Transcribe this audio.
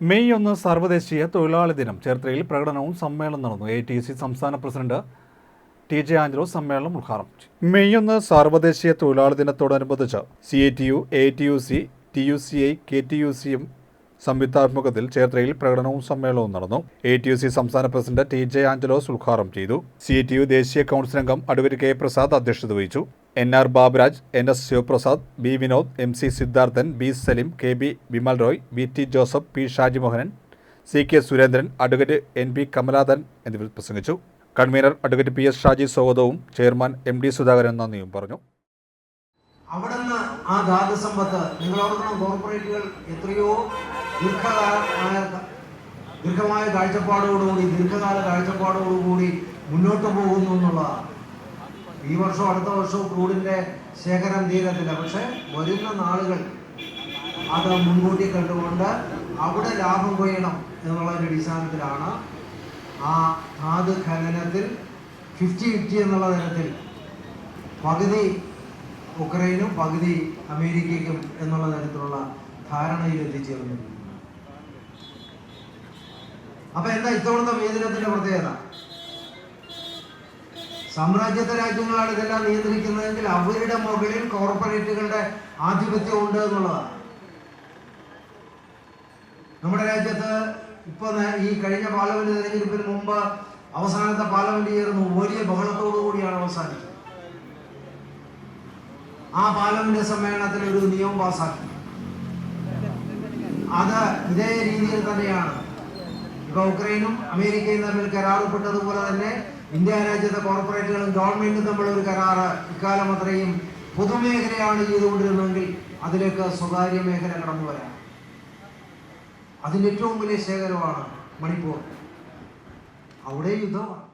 May ഒന്ന് സർവദേശീയ തൊഴിലാളി ദിനം. ചേർത്തലയിൽ പ്രകടനവും സമ്മേളനം നടന്നു. എ ടി സി സംസ്ഥാന പ്രസിഡന്റ് ടി ജെ ആഞ്ചലോ സമ്മേളനം ഉദ്ഘാടനം ചെയ്തു. മെയ് ഒന്ന് സർവദേശീയ തൊഴിലാളി ദിനത്തോടനുബന്ധിച്ച് C A T U A T U C T U C I K T U സിയും സംയുക്താത്മകത്തിൽ ചേർത്തലയിൽ പ്രകടനവും സമ്മേളനവും നടന്നു. എ ടി യു സി സംസ്ഥാന പ്രസിഡന്റ് ടി ജെ ആഞ്ചലോസ് ഉദ്ഘാടനം ചെയ്തു. സി ടി യു ദേശീയ കൗൺസിൽ അംഗം അഡ്വക്കേറ്റ് കെ പ്രസാദ് അധ്യക്ഷത വഹിച്ചു. N R Baburaj N S Sivaprasad B Vinod M C Siddharthan B Saleem K B Vimal Roy V T Joseph P Shaji Mohanan C K Surendran advocate N P Kamaladan എന്നിവർ പ്രസംഗിച്ചു. Convener advocate P S Shaji സ്വാഗതവും chairman M D Sudhakaran നന്ദിയും പറഞ്ഞു. അവിടുന്ന് ആ ധാതു നിങ്ങളോടൊപ്പം കോർപ്പറേറ്റുകൾ എത്രയോ ദീർഘകാലമായ ദീർഘമായ കാഴ്ചപ്പാടോടുകൂടി ദീർഘകാല കാഴ്ചപ്പാടോടുകൂടി മുന്നോട്ട് പോകുന്നു എന്നുള്ളതാണ് ഈ വർഷവും അടുത്ത വർഷവും ക്രൂഡിന്റെ ശേഖരം തീരത്തില്ല. പക്ഷെ വരുന്ന നാളുകൾ അത് മുൻകൂട്ടി കണ്ടുകൊണ്ട് അവിടെ ലാഭം കൊയ്യണം ഒരു അടിസ്ഥാനത്തിലാണ് ആ ധാതു ഖനനത്തിൽ ഫിഫ്റ്റി ഫിഫ്റ്റി എന്നുള്ള തരത്തിൽ പകുതി ഉക്രൈനും പകുതി അമേരിക്കയ്ക്കും എന്നുള്ള തരത്തിലുള്ള ധാരണയിൽ എത്തിച്ചേർന്നു അപ്പൊ എന്താ ഇത്തവണത്തെ വേദനത്തിന്റെ പ്രത്യേകത? സാമ്രാജ്യത്വ രാജ്യങ്ങളാണ് ഇതെല്ലാം നിയന്ത്രിക്കുന്നതെങ്കിൽ അവരുടെ മുകളിൽ കോർപ്പറേറ്റുകളുടെ ആധിപത്യം ഉണ്ട് എന്നുള്ളതാണ്. നമ്മുടെ രാജ്യത്ത് ഇപ്പൊ ഈ കഴിഞ്ഞ പാർലമെന്റ് തെരഞ്ഞെടുപ്പിന് മുമ്പ് അവസാനത്തെ പാർലമെന്റ് ചേർന്നു വലിയ ബഹളത്തോടു കൂടിയാണ് അവസാനിച്ചത്. ആ പാർലമെന്റ് സമ്മേളനത്തിൽ ഒരു നിയമം പാസാക്കി. അത് ഇതേ രീതിയിൽ തന്നെയാണ്. ഇപ്പൊ ഉക്രൈനും അമേരിക്കയും തമ്മിൽ കരാറുപ്പെട്ടതുപോലെ തന്നെ ഇന്ത്യ രാജ്യത്തെ കോർപ്പറേറ്റുകളും ഗവൺമെന്റും തമ്മിൽ ഒരു കരാറ് ഇക്കാലം അത്രയും പൊതുമേഖലയാണ് ചെയ്തുകൊണ്ടിരുന്നതെങ്കിൽ അതിലേക്ക് സ്വകാര്യ മേഖല കടന്നു വരാം. അതിന്റെ ഏറ്റവും വലിയ ശേഖരമാണ് മണിപ്പൂർ. അവിടെ യുദ്ധമാണ്.